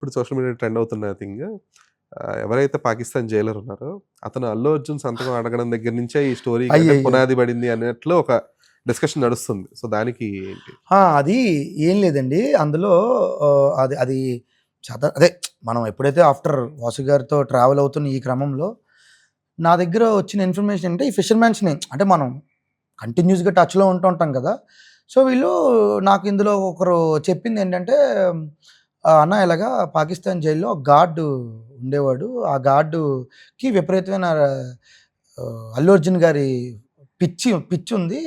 ఇప్పుడు social media trend అవుతున్న thing ఎవరైతే పాకిస్తాన్ జైలర్ ఉన్నారో అతను అల్లు అర్జున్ సంతకం అడగడం దగ్గర నుంచే ఈ స్టోరీ. పునాది పడింది అన్నట్లు ఒక డిస్కషన్ నడుస్తుంది. సో దానికి అది ఏం లేదండి. అందులో అది అది అదే మనం ఎప్పుడైతే ఆఫ్టర్ వాసు గారితో ట్రావెల్ అవుతున్న ఈ క్రమంలో నా దగ్గర వచ్చిన ఇన్ఫర్మేషన్ అంటే ఈ ఫిషర్మ్యాన్స్ని అంటే మనం కంటిన్యూస్గా టచ్లో ఉంటూ ఉంటాం కదా. సో వీళ్ళు నాకు ఇందులో ఒకరు చెప్పింది ఏంటంటే అన్న ఇలాగా పాకిస్తాన్ జైల్లో గార్డు ఉండేవాడు. ఆ గార్డుకి విపరీతమైన అల్లు అర్జున్ గారి పిచ్చి పిచ్చి ఉంది.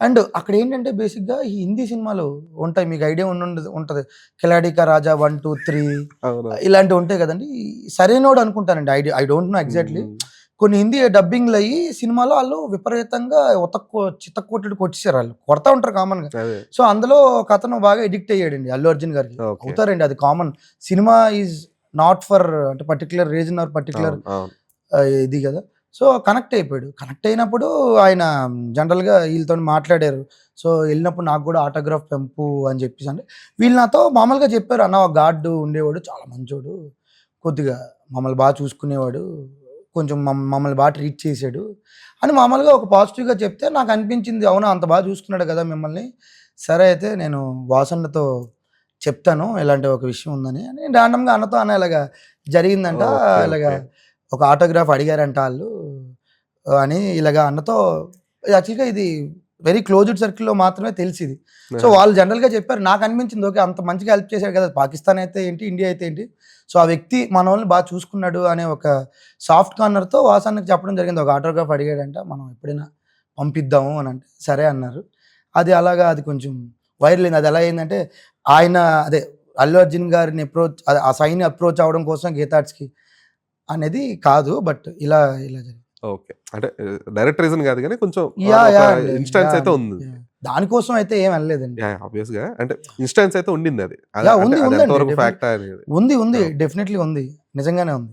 అండ్ అక్కడ ఏంటంటే బేసిక్గా ఈ హిందీ సినిమాలు ఉంటాయి. మీకు ఐడియా ఉండి ఉంటుంది. Khiladi ka Raja one two three ఇలాంటివి ఉంటాయి కదండి. సరైనోడు అనుకుంటానండి. I I don't know exactly. కొన్ని హిందీ డబ్బింగ్లు అయ్యి సినిమాలో వాళ్ళు విపరీతంగా ఉతక్కు చిత్తకొట్టుడు కొట్టేసారు వాళ్ళు. కొడతా ఉంటారు కామన్గా అదే. సో అందులో ఒక అతను బాగా ఎడిక్ట్ అయ్యాడండి అల్లు అర్జున్ గారికి. అవుతారండి అది common cinema is not for అంటే పర్టికులర్ రీజన్ ఆర్ పర్టికులర్. ఇది కదా. సో కనెక్ట్ అయిపోయాడు. కనెక్ట్ అయినప్పుడు ఆయన జనరల్గా వీళ్ళతో మాట్లాడారు. సో వెళ్ళినప్పుడు నాకు కూడా ఆటోగ్రాఫ్ పెంపు అని చెప్పేసి అంటే వీళ్ళు నాతో మామూలుగా చెప్పారు. అన్న గార్డు ఉండేవాడు చాలా మంచోడు. కొద్దిగా మమ్మల్ని బాగా చూసుకునేవాడు. కొంచెం మమ్- మమ్మల్ని బాగా ట్రీట్ చేశాడు. అని మామూలుగా ఒక పాజిటివ్గా చెప్తే నాకు అనిపించింది అవునా అంత బాగా చూసుకున్నాడు కదా మిమ్మల్ని. సరే అయితే నేను వాసన్నతో చెప్తాను ఇలాంటి ఒక విషయం ఉందని. అని ర్యాండమ్గా అన్నతో అన్న ఇలాగా జరిగిందంట. ఇలాగా. ఒక ఆటోగ్రాఫ్ అడిగారంట వాళ్ళు. అని ఇలాగా అన్నతో యాక్చువల్గా ఇది వెరీ క్లోజ్డ్ సర్కిల్లో మాత్రమే తెలిసింది. సో వాళ్ళు జనరల్గా చెప్పారు నాకు అనిపించింది ఓకే అంత మంచిగా హెల్ప్ చేశాడు కదా పాకిస్తాన్ అయితే ఏంటి ఇండియా అయితే ఏంటి? సో ఆ వ్యక్తి మన వాళ్ళని బాగా చూసుకున్నాడు అనే ఒక సాఫ్ట్ కార్నర్తో వాసానికి చెప్పడం జరిగింది. ఒక ఆటోగ్రాఫ్ అడిగాడంట మనం ఎప్పుడైనా పంపిద్దాము అని అంటే సరే అన్నారు. అది అలాగా అది కొంచెం వైరల్ అయింది. అది ఎలా అయిందంటే ఆయన అదే అల్లు అర్జున్ గారిని అప్రోచ్ ఆ సైన్ అప్రోచ్ అవ్వడం కోసం గీతార్ట్స్కి అనేది కాదు బట్ ఇలా ఇలా జరిగింది. ఓకే. అంటే డైరెక్ట్ రీజన్ కాదు కానీ కొంచెం యా యా ఇన్స్టాన్స్ అయితే ఉంది. దానికోసం అయితే ఏం అనలేదండి. ఆబ్వియస్గా. అంటే ఇన్స్టాన్స్ అయితే ఉండింది అది. ఉంది, definitely. ఫ్యాక్ట్ ఉంది ఉంది. డెఫినెట్లీ ఉంది. నిజంగానే ఉంది.